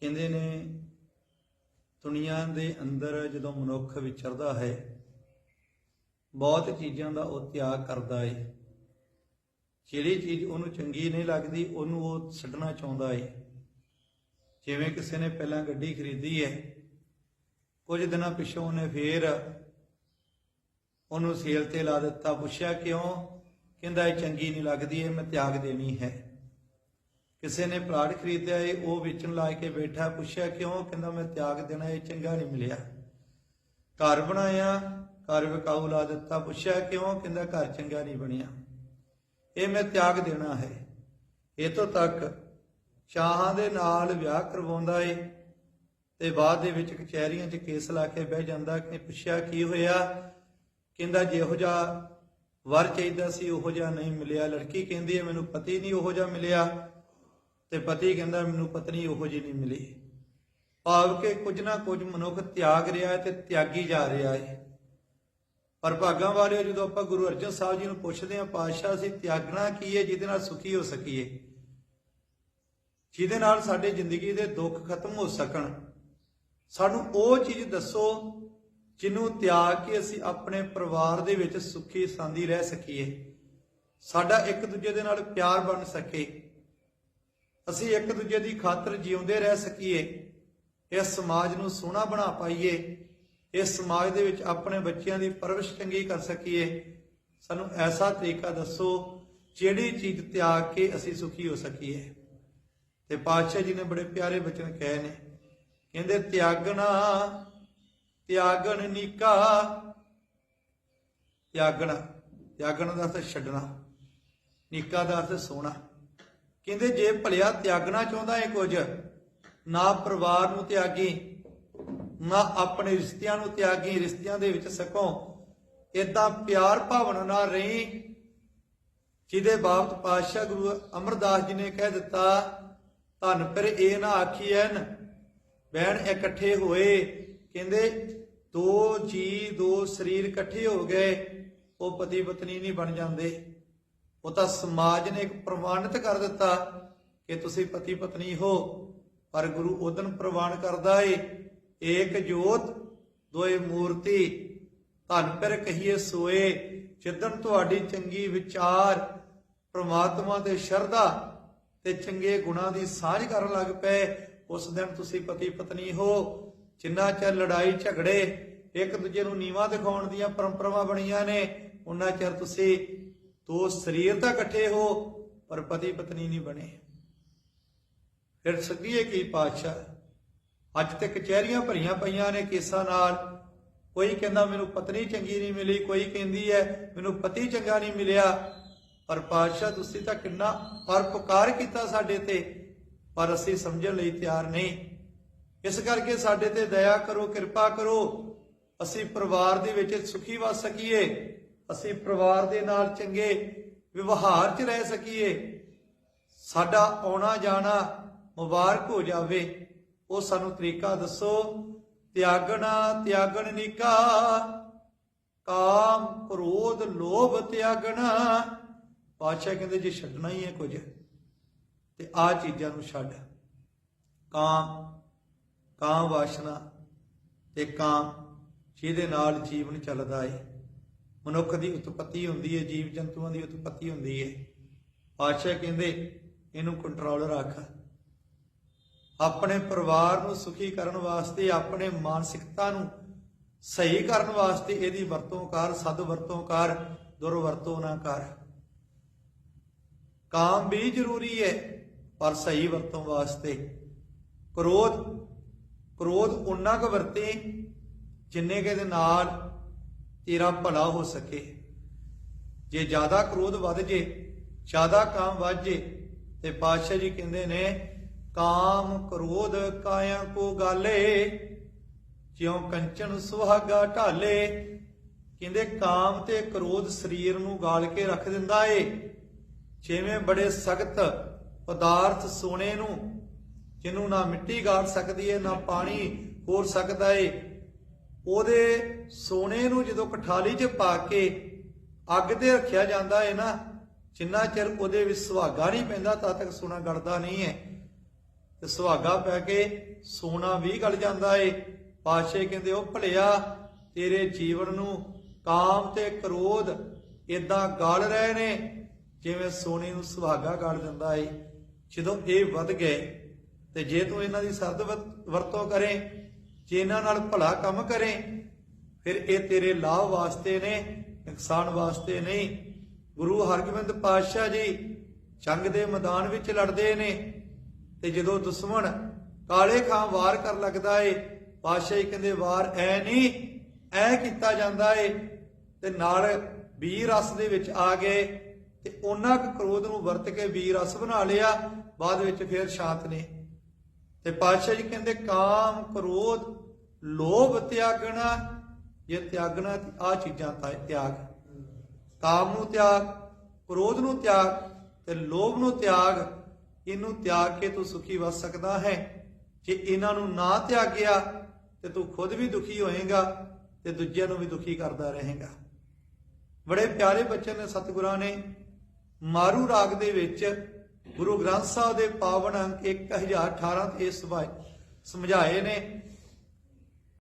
ਕਹਿੰਦੇ ਨੇ, ਦੁਨੀਆ ਦੇ ਅੰਦਰ ਜਦੋਂ ਮਨੁੱਖ ਵਿਚਰਦਾ ਹੈ, ਬਹੁਤ ਚੀਜ਼ਾਂ ਦਾ ਉਹ ਤਿਆਗ ਕਰਦਾ ਏ। ਜਿਹੜੀ ਚੀਜ਼ ਉਹਨੂੰ ਚੰਗੀ ਨਹੀਂ ਲੱਗਦੀ, ਉਹਨੂੰ ਉਹ ਛੱਡਣਾ ਚਾਹੁੰਦਾ ਏ। ਜਿਵੇਂ ਕਿਸੇ ਨੇ ਪਹਿਲਾਂ ਗੱਡੀ ਖਰੀਦੀ ਹੈ ਕੁਝ ਦਿਨਾਂ ਪਿਛੋਂ ਉਹਨੇ ਫੇਰ ਉਹਨੂੰ ਸੇਲ ਤੇ ਲਾ ਦਿੱਤਾ। ਪੁੱਛਿਆ ਕਿਉਂ? ਕਹਿੰਦਾ, ਇਹ ਚੰਗੀ ਨਹੀਂ ਲੱਗਦੀ, ਇਹ ਮੈਂ ਤਿਆਗ ਦੇਣੀ ਹੈ। ਕਿਸੇ ਨੇ ਪਲਾਟ ਖਰੀਦਿਆ ਏ, ਉਹ ਵੇਚਣ ਲਾ ਕੇ ਬੈਠਾ, ਪੁੱਛਿਆ ਕਿਉਂ? ਕਹਿੰਦਾ, ਮੈਂ ਤਿਆਗ ਦੇਣਾ, ਇਹ ਚੰਗਾ ਨਹੀਂ ਮਿਲਿਆ। ਘਰ ਬਣਾਇਆ, ਘਰ ਵਿਕਾਊ ਲਾ ਦਿੱਤਾ। ਪੁੱਛਿਆ ਕਿਉਂ? ਕਹਿੰਦਾ, ਘਰ ਚੰਗਾ ਨਹੀਂ ਬਣਿਆ। ਇਹ ਮੈਂ ਤਿਆਗ ਦੇਣਾ ਹੈ। ਇਹ ਤੱਕ ਸ਼ਾਹਾਂ ਦੇ ਨਾਲ ਵਿਆਹ ਕਰਵਾਉਂਦਾ ਏ ਤੇ ਬਾਅਦ ਦੇ ਵਿੱਚ ਕਚਹਿਰੀਆਂ 'ਚ ਕੇਸ ਲਾ ਕੇ ਬਹਿ ਜਾਂਦਾ। ਕਿ ਪੁੱਛਿਆ, ਕੀ ਹੋਇਆ? ਕਹਿੰਦਾ, ਜਿਹੋ ਜਿਹਾ ਵਰ ਚਾਹੀਦਾ ਸੀ, ਉਹੋ ਜਿਹਾ ਨਹੀਂ ਮਿਲਿਆ। ਲੜਕੀ ਕਹਿੰਦੀ ਹੈ, ਮੈਨੂੰ ਪਤੀ ਨਹੀਂ ਉਹੋ ਜਿਹਾ ਮਿਲਿਆ। ਤੇ ਪਤੀ ਕਹਿੰਦਾ ਮੈਨੂੰ ਪਤਨੀ ਉਹੋ ਜਿਹੀ ਨਹੀਂ ਮਿਲੀ। ਭਾਵ ਕਿ ਕੁਝ ਨਾ ਕੁਝ ਮਨੁੱਖ ਤਿਆਗ ਰਿਹਾ ਹੈ ਤੇ ਤਿਆਗੀ ਜਾ ਰਿਹਾ ਹੈ ਪਰ ਭਾਗਾਂ ਵਾਲਿਓ ਜਦੋਂ ਆਪਾਂ ਗੁਰੂ ਅਰਜਨ ਸਾਹਿਬ ਜੀ ਨੂੰ ਪੁੱਛਦੇ ਹਾਂ, ਪਾਤਸ਼ਾਹ ਅਸੀਂ ਤਿਆਗਣਾ ਕੀ ਹੈ ਜਿਹਦੇ ਨਾਲ ਸੁਖੀ ਹੋ ਸਕੀਏ? ਜਿਹਦੇ ਨਾਲ ਸਾਡੀ ਜ਼ਿੰਦਗੀ ਦੇ ਦੁੱਖ ਖਤਮ ਹੋ ਸਕਣ। ਸਾਨੂੰ ਉਹ ਚੀਜ਼ ਦੱਸੋ ਜਿਹਨੂੰ ਤਿਆਗ ਕੇ ਅਸੀਂ ਆਪਣੇ ਪਰਿਵਾਰ ਦੇ ਵਿੱਚ ਸੁਖੀ ਸਾਂਦੀ ਰਹਿ ਸਕੀਏ। ਸਾਡਾ ਇੱਕ ਦੂਜੇ ਦੇ ਨਾਲ ਪਿਆਰ ਬਣ ਸਕੇ। ਅਸੀਂ ਇੱਕ ਦੂਜੇ ਦੀ ਖਾਤਰ ਜਿਉਂਦੇ ਰਹਿ ਸਕੀਏ, ਇਸ ਸਮਾਜ ਨੂੰ ਸੋਹਣਾ ਬਣਾ ਪਾਈਏ, ਇਸ ਸਮਾਜ ਦੇ ਵਿੱਚ ਆਪਣੇ ਬੱਚਿਆਂ ਦੀ ਪਰਵਰਿਸ਼ ਚੰਗੀ ਕਰ ਸਕੀਏ। ਸਾਨੂੰ ਐਸਾ ਤਰੀਕਾ ਦੱਸੋ, ਜਿਹੜੀ ਚੀਜ਼ ਤਿਆਗ ਕੇ ਅਸੀਂ ਸੁਖੀ ਹੋ ਸਕੀਏ। ਤੇ ਪਾਤਸ਼ਾਹ ਜੀ ਨੇ ਬੜੇ ਪਿਆਰੇ ਬਚਨ ਕਹੇ ਨੇ, ਕਹਿੰਦੇ ਤਿਆਗਣਾ ਤਿਆਗਣ ਨੀਕਾ ਤਿਆਗਣਾ, ਤਿਆਗਣ ਦਾ ਅਰਥ ਛੱਡਣਾ ਨੀਕਾ ਦਾ ਅਰਥ ਸੋਣਾ। ਕਹਿੰਦੇ ਜੇ ਭਲਿਆ ਤਿਆਗਣਾ ਚਾਹੁੰਦਾ ਹੈ ਕੁਝ, ਨਾ ਪਰਿਵਾਰ ਨੂੰ ਤਿਆਗੀ, ਨਾ ਆਪਣੇ ਰਿਸ਼ਤਿਆਂ ਨੂੰ ਤਿਆਗੀ, ਰਿਸ਼ਤਿਆਂ ਦੇ ਵਿੱਚ ਸਕੋ ਇਦਾਂ ਪਿਆਰ ਭਾਵਨਾ ਨਾਲ ਰਹੀ, ਜਿਹਦੇ ਬਾਬਤ ਪਾਤਸ਼ਾਹ ਗੁਰੂ ਅਮਰਦਾਸ ਜੀ ਨੇ ਕਹਿ ਦਿੱਤਾ, ਧੰਨ ਪਰ ਇਹ ਨਾ ਆਖੀਐਨ, ਬਹਿਣ ਇਕੱਠੇ ਹੋਏ, ਕਹਿੰਦੇ ਦੋ ਜੀ ਦੋ ਸਰੀਰ ਇਕੱਠੇ ਹੋ ਗਏ, ਉਹ ਪਤੀ ਪਤਨੀ ਨਹੀਂ ਬਣ ਜਾਂਦੇ। ਉਹ ਤਾਂ ਸਮਾਜ ਨੇ ਇੱਕ ਪ੍ਰਵਾਨਿਤ ਕਰ ਦਿੱਤਾ ਕਿ ਤੁਸੀਂ ਪਤੀ ਪਤਨੀ ਹੋ, ਪਰ ਗੁਰੂ ਉਦਨ ਪ੍ਰਵਾਨ ਕਰਦਾ ਏ, ਏਕ ਜੋਤ, ਦੋਏ ਮੂਰਤੀ, ਧਨ ਪਰ ਕਹੀਏ ਸੋਏ, ਜਿੱਦਣ ਤੁਹਾਡੀ ਚੰਗੀ ਵਿਚਾਰ ਪ੍ਰਮਾਤਮਾ ਤੇ ਸ਼ਰਧਾ ਤੇ ਚੰਗੇ ਗੁਣਾਂ ਦੀ ਸਾਂਝ ਕਰਨ ਲੱਗ ਪਏ, ਉਸ ਦਿਨ ਤੁਸੀਂ ਪਤੀ ਪਤਨੀ ਹੋ, ਜਿੰਨਾ ਚਿਰ ਲੜਾਈ ਝਗੜੇ ਇੱਕ ਦੂਜੇ ਨੂੰ ਨੀਵਾ ਦਿਖਾਉਣ ਦੀਆਂ ਪਰੰਪਰਾਵਾਂ ਬਣੀਆਂ ਨੇ ਉਹਨਾਂ ਚਿਰ ਤੁਸੀਂ ਦੋ ਸਰੀਰ ਤਾਂ ਇਕੱਠੇ ਹੋ, ਪਰ ਪਤੀ ਪਤਨੀ ਨਹੀਂ ਬਣੇ। ਫਿਰ ਸੱਦੀਏ ਕੀ ਪਾਤਸ਼ਾਹ, ਅੱਜ ਤੇ ਕਚਹਿਰੀਆਂ ਭਰੀਆਂ ਪਈਆਂ ਨੇ ਕੇਸਾਂ ਨਾਲ। ਕੋਈ ਕਹਿੰਦਾ, ਮੈਨੂੰ ਪਤਨੀ ਚੰਗੀ ਨਹੀਂ ਮਿਲੀ। ਕੋਈ ਕਹਿੰਦੀ ਹੈ, ਮੈਨੂੰ ਪਤੀ ਚੰਗਾ ਨਹੀਂ ਮਿਲਿਆ। ਪਰ ਪਾਤਸ਼ਾਹ, ਤੁਸੀਂ ਤਾਂ ਕਿੰਨਾ ਪਰਪਕਾਰ ਕੀਤਾ ਸਾਡੇ ਤੇ, ਪਰ ਅਸੀਂ ਸਮਝਣ ਲਈ ਤਿਆਰ ਨਹੀਂ। ਇਸ ਕਰਕੇ ਸਾਡੇ ਤੇ ਦਇਆ ਕਰੋ, ਕਿਰਪਾ ਕਰੋ। ਅਸੀਂ ਪਰਿਵਾਰ ਦੇ ਵਿੱਚ ਸੁਖੀ ਵਸ ਸਕੀਏ। ਅਸੀਂ ਪਰਿਵਾਰ ਦੇ ਨਾਲ ਚੰਗੇ ਵਿਵਹਾਰ 'ਚ ਰਹਿ ਸਕੀਏ। ਸਾਡਾ ਆਉਣਾ ਜਾਣਾ ਮੁਬਾਰਕ ਹੋ ਜਾਵੇ। ਉਹ ਸਾਨੂੰ ਤਰੀਕਾ ਦੱਸੋ। ਤਿਆਗਣਾ ਤਿਆਗਣ ਨਿਕਾ ਕਾਮ ਕ੍ਰੋਧ ਲੋਭ ਤਿਆਗਣਾ। ਪਾਤਸ਼ਾਹ ਕਹਿੰਦੇ ਜੇ ਛੱਡਣਾ ਹੀ ਹੈ ਕੁਝ, ਤੇ ਆ ਚੀਜ਼ਾਂ ਨੂੰ ਛੱਡ। ਕਾਮ ਕਾਮ ਵਾਸ਼ਨਾ ਤੇ ਕਾਮ ਜਿਹਦੇ ਨਾਲ ਜੀਵਨ ਚੱਲਦਾ ਏ। ਮਨੁੱਖ ਦੀ ਉਤਪਤੀ ਹੁੰਦੀ ਹੈ, ਜੀਵ ਜੰਤੂਆਂ ਦੀ ਉਤਪਤੀ ਹੁੰਦੀ ਹੈ। ਪਾਤਸ਼ਾਹ ਕਹਿੰਦੇ, ਇਹਨੂੰ ਕੰਟਰੋਲ ਰੱਖ। ਆਪਣੇ ਪਰਿਵਾਰ ਨੂੰ ਸੁਖੀ ਕਰਨ ਵਾਸਤੇ, ਆਪਣੇ ਮਾਨਸਿਕਤਾ ਨੂੰ ਸਹੀ ਕਰਨ ਵਾਸਤੇ ਇਹਦੀ ਵਰਤੋਂ ਕਰ, ਸਦ ਵਰਤੋਂ ਕਰ, ਦੁਰਵਰਤੋਂ ਨਾ ਕਰ। ਕਾਮ ਵੀ ਜ਼ਰੂਰੀ ਹੈ, ਪਰ ਸਹੀ ਵਰਤੋਂ ਵਾਸਤੇ। ਕ੍ਰੋਧ ਕ੍ਰੋਧ ਉਨਾ ਕੁ ਵਰਤੇ ਜਿੰਨੇ ਕੇ ਦੇ ਨਾਲ ਤੇਰਾ ਭਲਾ ਹੋ ਸਕੇ। ਜੇ ਜ਼ਿਆਦਾ ਕ੍ਰੋਧ ਵੱਧ ਜੇ, ਜ਼ਿਆਦਾ ਕਾਮ ਵੱਧ ਜੇ, ਤੇ ਪਾਤਸ਼ਾਹ ਜੀ ਕਹਿੰਦੇ ਨੇ, ਕਾਮ ਕ੍ਰੋਧ ਕਾਇਆ ਕੋ ਗਾਲੇ, ਜਿਉ ਕੰਚਨ ਸੁਹਾਗਾ ਢਾਲੇ। ਕਹਿੰਦੇ, ਕਾਮ ਤੇ ਕ੍ਰੋਧ ਸਰੀਰ ਨੂੰ ਗਾਲ ਕੇ ਰੱਖ ਦਿੰਦਾ ਏ। ਜਿਵੇਂ ਬੜੇ ਸਖਤ ਪਦਾਰਥ ਸੋਨੇ ਨੂੰ, ਜਿਹਨੂੰ ਨਾ ਮਿੱਟੀ ਗਾਲ ਸਕਦੀ ਏ, ਨਾ ਪਾਣੀ ਹੋਰ ਸਕਦਾ ਏ ਉਹਦੇ ਸੋਨੇ ਨੂੰ ਜਦੋਂ ਕਠਾਲੀ 'ਚ ਪਾ ਕੇ ਅੱਗ ਤੇ ਰੱਖਿਆ ਜਾਂਦਾ ਏ ਨਾ, ਜਿੰਨਾ ਚਿਰ ਉਹਦੇ ਵਿੱਚ ਸੁਹਾਗਾ ਨਹੀਂ ਪੈਂਦਾ, ਤਦ ਤੱਕ ਸੋਨਾ ਗੜਦਾ ਨਹੀਂ ਹੈ। ਤੇ ਸੁਹਾਗਾ ਪੈ ਕੇ ਸੋਨਾ ਵੀ ਗਲ ਜਾਂਦਾ ਏ। ਪਾਸ਼ੇ ਕਹਿੰਦੇ, ਉਹ ਭਲਿਆ, ਤੇਰੇ ਜੀਵਨ ਨੂੰ ਕਾਮ ਤੇ ਕ੍ਰੋਧ ਇਦਾਂ ਗਾਲ ਰਹੇ ਨੇ, ਜਿਵੇਂ ਸੋਨੇ ਨੂੰ ਸੁਹਾਗਾ ਗਾਲ ਦਿੰਦਾ ਏ। ਜਦੋਂ ਇਹ ਵੱਧ ਗਏ ਤੇ ਜੇ ਤੂੰ ਇਹਨਾਂ ਦੀ ਸਰਦ ਵਰ- ਵਰਤੋਂ ਕਰੇ ਜੇ ਇਹਨਾਂ ਨਾਲ ਭਲਾ ਕੰਮ ਕਰੇ, ਫਿਰ ਇਹ ਤੇਰੇ ਲਾਭ ਵਾਸਤੇ ਨੇ, ਨੁਕਸਾਨ ਵਾਸਤੇ ਨਹੀਂ। ਗੁਰੂ ਹਰਗੋਬਿੰਦ ਪਾਤਸ਼ਾਹ ਜੀ ਜੰਗ ਦੇ ਮੈਦਾਨ ਵਿੱਚ ਲੜਦੇ ਨੇ ਤੇ ਜਦੋਂ ਦੁਸ਼ਮਣ ਕਾਲੇ ਖਾਂ ਵਾਰ ਕਰ ਲੱਗਦਾ ਏ, ਪਾਤਸ਼ਾਹ ਜੀ ਕਹਿੰਦੇ, ਵਾਰ ਐ ਨਹੀਂ, ਐ ਕੀਤਾ ਜਾਂਦਾ ਏ। ਤੇ ਨਾਲ ਵੀਰ ਰਸ ਦੇ ਵਿੱਚ ਆ ਗਏ ਤੇ ਉਹਨਾਂ ਕੁ ਕ੍ਰੋਧ ਨੂੰ ਵਰਤ ਕੇ ਵੀਰ ਰਸ ਬਣਾ ਲਿਆ, ਬਾਅਦ ਵਿੱਚ ਫਿਰ ਸ਼ਾਂਤ ਨੇ। ਤੇ ਪਾਤਸ਼ਾਹ ਜੀ ਕਹਿੰਦੇ, ਕਾਮ ਕ੍ਰੋਧ, ਲੋਭ ਤਿਆਗਣਾ ਇਹ ਤਿਆਗਣਾ ਆ ਚੀਜ਼ਾਂ ਤਾਂ ਤਿਆਗ। ਕਾਮ ਨੂੰ ਤਿਆਗ, ਕ੍ਰੋਧ ਨੂੰ ਤਿਆਗ ਤੇ ਲੋਭ ਨੂੰ ਤਿਆਗ, ਇਹਨੂੰ ਤਿਆਗ ਕੇ ਤੂੰ ਸੁਖੀ ਵਸ ਸਕਦਾ ਹੈ। ਜੇ ਇਹਨਾਂ ਨੂੰ ਨਾ ਤਿਆਗਿਆ ਤੇ ਤੂੰ ਖੁਦ ਵੀ ਦੁਖੀ ਹੋਏਗਾ ਤੇ ਦੂਜਿਆਂ ਨੂੰ ਵੀ ਦੁਖੀ ਕਰਦਾ ਰਹੇਗਾ। ਬੜੇ ਪਿਆਰੇ ਬੱਚੇ ਨੇ ਸਤਿਗੁਰਾਂ ਨੇ ਮਾਰੂ ਰਾਗ ਦੇ ਵਿੱਚ ਗੁਰੂ ਗ੍ਰੰਥ ਸਾਹਿਬ ਦੇ ਪਾਵਨ ਅੰਕ 1018 ਤੇ ਇਹ ਸਮਝਾਏ ਨੇ।